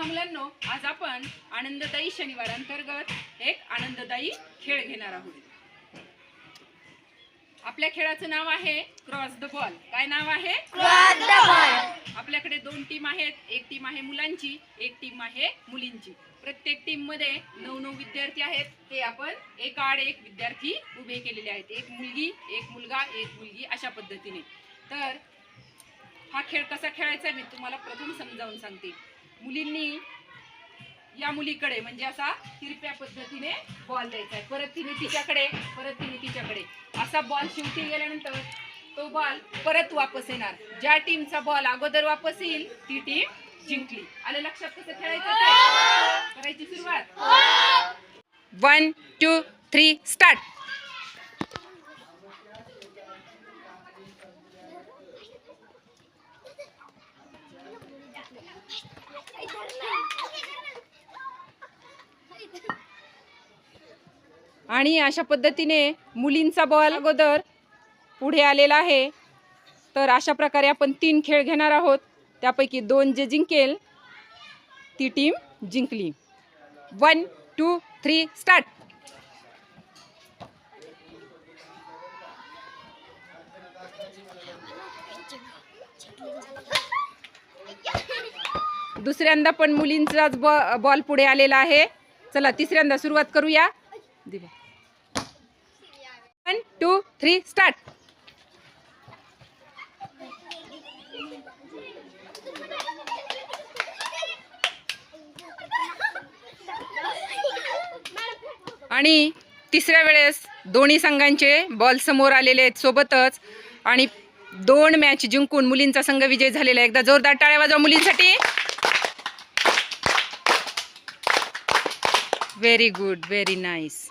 पहा मुलांनो आज आपण आनंददायी शनिवार अंतर्गत एक आनंददायी खेळ घेणार आहोत. आपल्या खेळाचं नाव आहे क्रॉस द बॉल काय नाव आहे? आपल्याकडे दोन टीम आहेत. एक टीम आहे मुलांची एक टीम आहे मुलींची. प्रत्येक टीममध्ये नऊ नऊ विद्यार्थी आहेत. ते आपण एक आड एक विद्यार्थी उभे केलेले आहेत. एक मुलगी एक मुलगा एक मुलगी अशा पद्धतीने. तर हा खेळ कसा खेळायचा मी तुम्हाला प्रथम समजावून सांगते. मुलींनी या मुलीकडे म्हणजे असा तिरप्या पद्धतीने बॉल द्यायचा आहे. परत तिने तिच्याकडे परत तिने तिच्याकडे. असा बॉल शिवटी गेल्यानंतर तो बॉल परत वापस येणार. ज्या टीमचा बॉल अगोदर वापस येईल ती टीम जिंकली. आलं लक्षात कसं खेळायचं करायची सुरुवात. वन टू थ्री स्टार्ट आणि अशा पद्धतीने मुलींचा बॉल अगोदर पुढे आलेला आहे. तर अशा प्रकारे आपण तीन खेळ घेणार आहोत. त्यापैकी दोन जे जिंकेल ती टीम जिंकली. वन टू थ्री स्टार्ट दुसऱ्यांदा पण मुलींचाच बॉ बॉल पुढे आलेला आहे. चला तिसऱ्यांदा सुरुवात करूया. वन टू थ्री स्टार्ट आणि तिसऱ्या वेळेस दोन्ही संघांचे बॉल समोर आलेले आहेत सोबतच. आणि दोन मॅच जिंकून मुलींचा संघ विजय झालेला आहे. एकदा जोरदार टाळ्या वाजवा मुलींसाठी. Very good very nice